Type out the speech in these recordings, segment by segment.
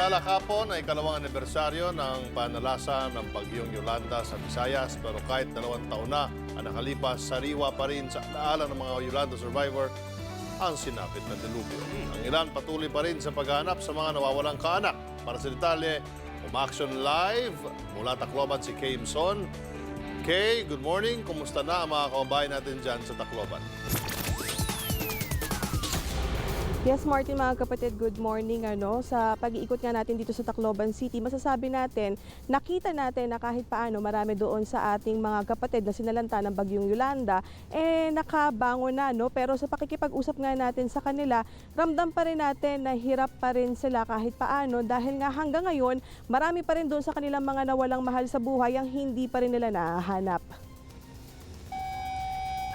Nakinalala kapon ay ikalawang anibersaryo ng panalasa ng bagyong Yolanda sa Visayas pero kahit dalawang taon na ang nakalipas, sariwa pa rin sa alaala ng mga Yolanda survivor ang sinapit na dilubyo. Ang ilan patuloy pa rin sa paghahanap sa mga nawawalang kaanak. Para sa detalye, umaksyon live mula Tacloban si Kay Imson. Kay, good morning. Kumusta na ang mga kababayan natin dyan sa Tacloban? Yes, Martin, mga kapatid, good morning. Ano, sa pag-iikot nga natin dito sa Tacloban City, masasabi natin, nakita natin na kahit paano marami doon sa ating mga kapatid na sinalanta ng bagyong Yolanda, eh nakabango na, no? Pero sa pakikipag-usap nga natin sa kanila, ramdam pa rin natin na hirap pa rin sila kahit paano dahil nga hanggang ngayon, marami pa rin doon sa kanilang mga nawalang mahal sa buhay ang hindi pa rin nila nahahanap.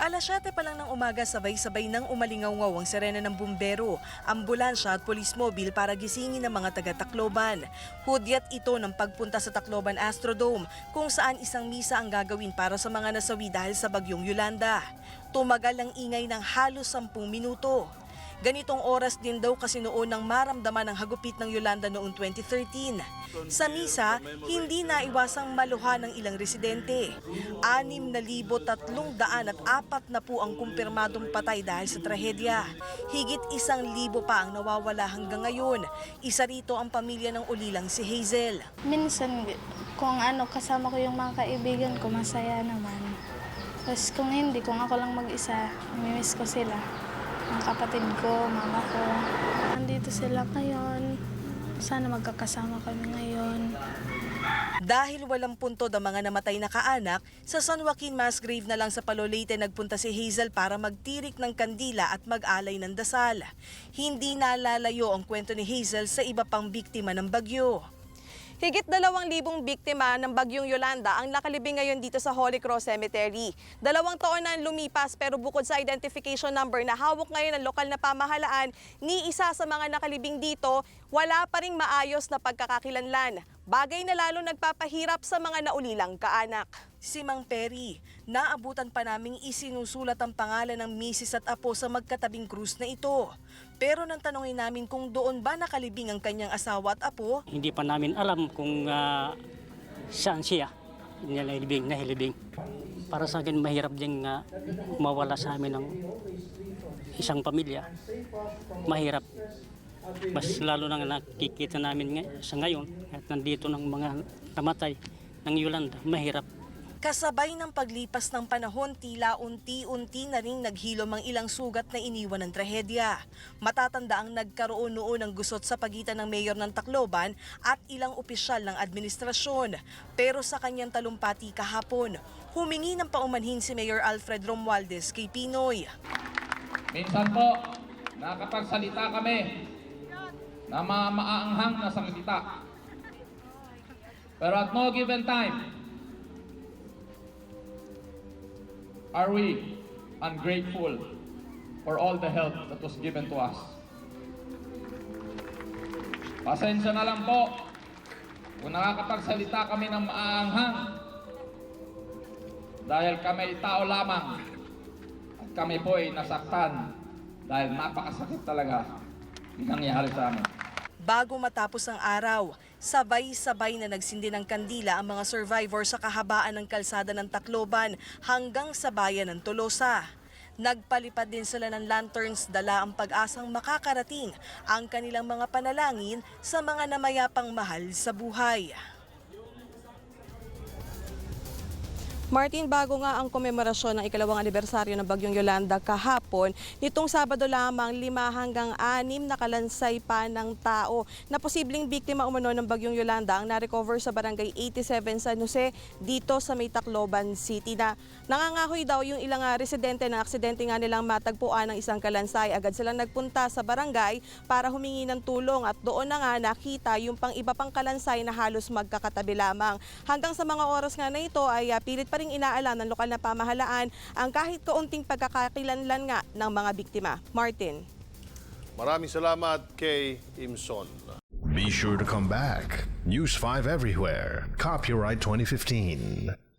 Alas 7 pa lang ng umaga, sabay-sabay nang umalingaw-ngaw ang sirena ng bumbero, ambulansya at police mobile para gisingin ng mga taga-Tacloban. Hudyat ito ng pagpunta sa Tacloban Astrodome kung saan isang misa ang gagawin para sa mga nasawi dahil sa bagyong Yolanda. Tumagal ang ingay ng halos 10 minuto. Ganitong oras din daw kasi noon nang maramdaman ang hagupit ng Yolanda noong 2013. Sa misa, hindi naiwasang maluha ng ilang residente. Anim na libo tatlong daan at apat na po ang kumpirmadong patay dahil sa trahedya. Higit isang libo pa ang nawawala hanggang ngayon. Isa rito ang pamilya ng ulilang si Hazel. Minsan, kung ano, kasama ko yung mga kaibigan ko, masaya naman. Tapos kung hindi, kung ako lang mag-isa, namimiss ko sila. Mga kapatid ko, mama ko. Nandito sila ngayon. Sana magkakasama kami ngayon. Dahil walang puntod ang mga namatay na kaanak, sa San Joaquin Mass Grave na lang sa Palolete nagpunta si Hazel para magtirik ng kandila at mag-alay ng dasal. Hindi nalalayo ang kwento ni Hazel sa iba pang biktima ng bagyo. Higit dalawang libong biktima ng bagyong Yolanda ang nakalibing ngayon dito sa Holy Cross Cemetery. Dalawang taon na ang lumipas pero bukod sa identification number na hawak ngayon ng lokal na pamahalaan, ni isa sa mga nakalibing dito, wala pa ring maayos na pagkakakilanlan. Bagay na lalo nagpapahirap sa mga naulilang kaanak. Si Mang Perry, naabutan pa naming isinusulat ang pangalan ng misis at apo sa magkatabing krus na ito. Pero nang tanongin namin kung doon ba nakalibing ang kanyang asawa at apo, Hindi pa namin alam kung ah, saan siya nilibing, nahilibing. Para sa akin, mahirap din nga mawala sa amin ng isang pamilya. Mahirap. Mas lalo na nga nakikita namin ngay- sa ngayon at nandito ng mga namatay ng Yolanda, mahirap. Kasabay ng paglipas ng panahon, tila unti-unti na ring naghilom ang ilang sugat na iniwan ng trahedya. Matatanda ang nagkaroon noon ng gusot sa pagitan ng mayor ng Tacloban at ilang opisyal ng administrasyon. Pero sa kanyang talumpati kahapon, humingi ng paumanhin si Mayor Alfred Romualdez kay Pinoy. Minsan po, nakakapagsalita kami na ma maaanghang na salita. Pero at no given time, are we ungrateful for all the help that was given to us. Pasensya na lang po kung nakakapagsalita kami ng maaanghang dahil kami tao lamang at kami po ay nasaktan dahil napakasakit talaga nangyari sa amin. Bago matapos ang araw, sabay-sabay na nagsindi ng kandila ang mga survivor sa kahabaan ng kalsada ng Tacloban hanggang sa bayan ng Tolosa. Nagpalipad din sila ng lanterns dala ang pag-asang makakarating ang kanilang mga panalangin sa mga namayapang mahal sa buhay. Martin, bago nga ang komemorasyon ng ikalawang anibersaryo ng Bagyong Yolanda kahapon, nitong Sabado lamang lima hanggang anim na kalansay pa ng tao na posibleng biktima umano ng Bagyong Yolanda ang na-recover sa Barangay 87 San Jose dito sa May Tacloban City na nangangahoy daw yung ilang ah, residente na aksidente nga nilang matagpuan ng isang kalansay. Agad silang nagpunta sa barangay para humingi ng tulong at doon na nga nakita yung pang iba pang kalansay na halos magkakatabi lamang. Hanggang sa mga oras nga na ito ay ah, pilit pa rin inaalam ng lokal na pamahalaan ang kahit kaunting pagkakakilanlan nga ng mga biktima. Martin. Maraming salamat kay Imson. Be sure to come back. News 5 everywhere. Copyright 2015.